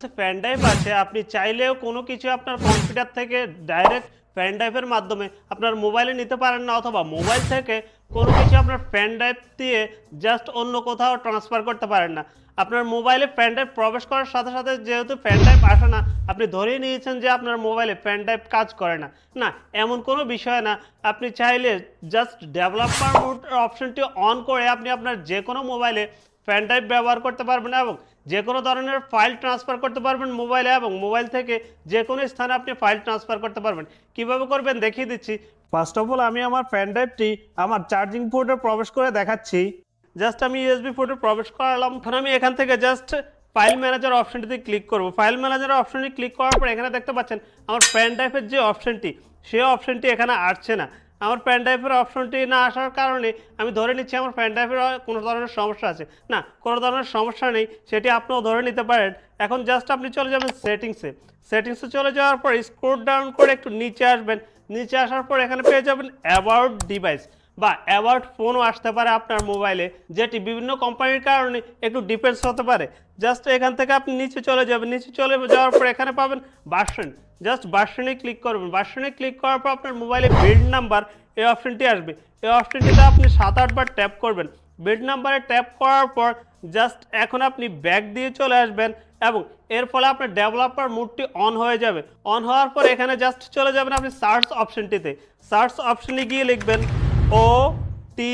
Fan drive আছে, আপনি চাইলেও কোনো কিছু আপনার কম্পিউটার থেকে ডাইরেক্ট ফ্যান ড্রাইভের মাধ্যমে আপনার মোবাইলে নিতে পারেন না, অথবা মোবাইল থেকে কোনো কিছু আপনার ফ্যান ড্রাইভ দিয়ে জাস্ট অন্য কোথাও ট্রান্সফার করতে পারেন না। আপনার মোবাইলে ফ্যান ড্রাইভ প্রবেশ করার সাথে সাথে যেহেতু ফ্যান ড্রাইভ আসে না, আপনি ধরেই নিয়েছেন যে আপনার মোবাইলে ফ্যান ড্রাইভ কাজ করে না। না, এমন কোনো বিষয় না, আপনি চাইলে জাস্ট ডেভেলপার মোড অপশনটি অন করে আপনি আপনার যে কোনো মোবাইলে ফ্যান ড্রাইভ ব্যবহার করতে পারবেন এবং যে কোনো ধরনের ফাইল ট্রান্সফার করতে পারবেন মোবাইলে এবং মোবাইল থেকে যে কোনো স্থানে আপনি ফাইল ট্রান্সফার করতে পারবেন। কীভাবে করবেন দেখিয়ে দিচ্ছি। ফার্স্ট অফ অল আমি আমার ফ্যান ড্রাইভটি আমার চার্জিং পোর্টে প্রবেশ করে দেখাচ্ছি। জাস্ট আমি ইউএসবি পোর্টে প্রবেশ করালাম। এখন আমি এখান থেকে জাস্ট ফাইল ম্যানেজার অপশনটিতে ক্লিক করব। ফাইল ম্যানেজার অপশনটি ক্লিক করার পর এখানে দেখতে পাচ্ছেন, আমার ফ্যান ড্রাইভের যে অপশনটি সেই অপশনটি এখানে আসছে না। আমার প্যান ড্রাইভের অপশনটি না আসার কারণে আমি ধরে নিচ্ছি আমার প্যান ড্রাইভের কোনো ধরনের সমস্যা আছে। না, কোনো ধরনের সমস্যা নেই, সেটি আপনিও ধরে নিতে পারেন। এখন জাস্ট আপনি চলে যাবেন সেটিংসে। সেটিংসে চলে যাওয়ার পর স্ক্রোল ডাউন করে একটু নিচে আসবেন। নিচে আসার পর এখানে পেয়ে যাবেন অ্যাবাউট ডিভাইস বা অ্যাওয়ার্ড ফোনও আসতে পারে আপনার মোবাইলে যেটি বিভিন্ন কোম্পানির কারণে একটু ডিপেন্ডস হতে পারে। জাস্ট এখান থেকে আপনি নিচে চলে যাবেন। নিচে চলে যাওয়ার পর এখানে পাবেন বাসন জাস্ট বাসনে ক্লিক করবেন। বাসনে ক্লিক করার পর আপনার মোবাইলে বিল্ড নাম্বার এই অপশনটি আসবে। এই অপশনটিতে আপনি সাত আটবার ট্যাপ করবেন। বিল্ড নাম্বারে ট্যাপ করার পর জাস্ট এখন আপনি ব্যাক দিয়ে চলে আসবেন এবং এর ফলে আপনার ডেভেলপার মুডটি অন হয়ে যাবে। অন হওয়ার পর এখানে জাস্ট চলে যাবেন আপনি সার্চ অপশনটিতে সার্চ অপশনে গিয়ে লিখবেন ও টি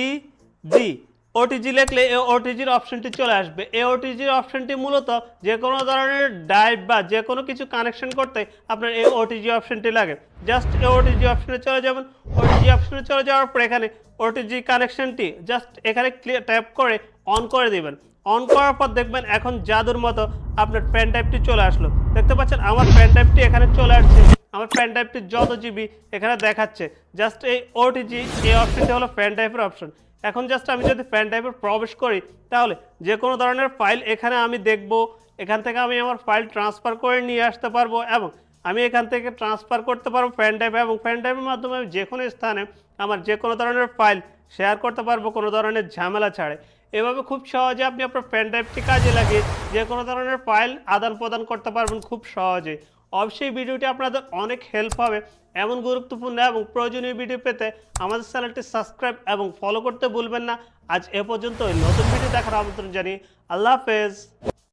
জি ওটিজি লিখলে এই ওটিজির অপশনটি চলে আসবে। এই ওটিজির অপশনটি মূলত যে কোনো ধরনের ডাইভ বা যে কোনো কিছু কানেকশন করতে আপনার এই ওটিজি অপশনটি লাগে। জাস্ট এই ওটিজি অপশনে চলে যাবেন। ওটিজি অপশনে চলে যাওয়ার পর এখানে ওটিজি কানেকশনটি জাস্ট এখানে ক্লিয়ার ট্যাপ করে অন করে দিবেন। অন করার পর দেখবেন এখন জাদুর মতো আপনার প্যান টাইপটি চলে আসলো। দেখতে পাচ্ছেন? আমার প্যান টাইপটি এখানে চলে আসছে। আমার প্যান টাইপটি যত জিবি এখানে দেখাচ্ছে জাস্ট এই ওটিজি এই অপশনটি হলো প্যান টাইপের অপশন এখন জাস্ট আমি যদি প্যান টাইপের প্রবেশ করি, তাহলে যে কোনো ধরনের ফাইল এখানে আমি দেখব, এখান থেকে আমি আমার ফাইল ট্রান্সফার করে নিয়ে আসতে পারব এবং আমি এখান থেকে ট্রান্সফার করতে পারব প্যান টাইপ এবং প্যান টাইপের মাধ্যমে আমি যে কোনো স্থানে আমার যে কোনো ধরনের ফাইল শেয়ার করতে পারব, কোনো ধরনের ঝামেলা ছাড়ে। এভাবে খুব সহজে আপনি আপনার প্যান ড্রাইভটি কাজে লাগিয়ে যে কোনো ধরনের ফাইল আদান প্রদান করতে পারবেন খুব সহজে। অবশ্যই ভিডিওটি আপনাদের অনেক হেল্প হবে। এমন গুরুত্বপূর্ণ এবং প্রয়োজনীয় ভিডিও পেতে আমাদের চ্যানেলটি সাবস্ক্রাইব এবং ফলো করতে ভুলবেন না। আজ এ পর্যন্ত নতুন ভিডিও দেখার আমন্ত্রণ জানিয়ে আল্লাহ হাফেজ।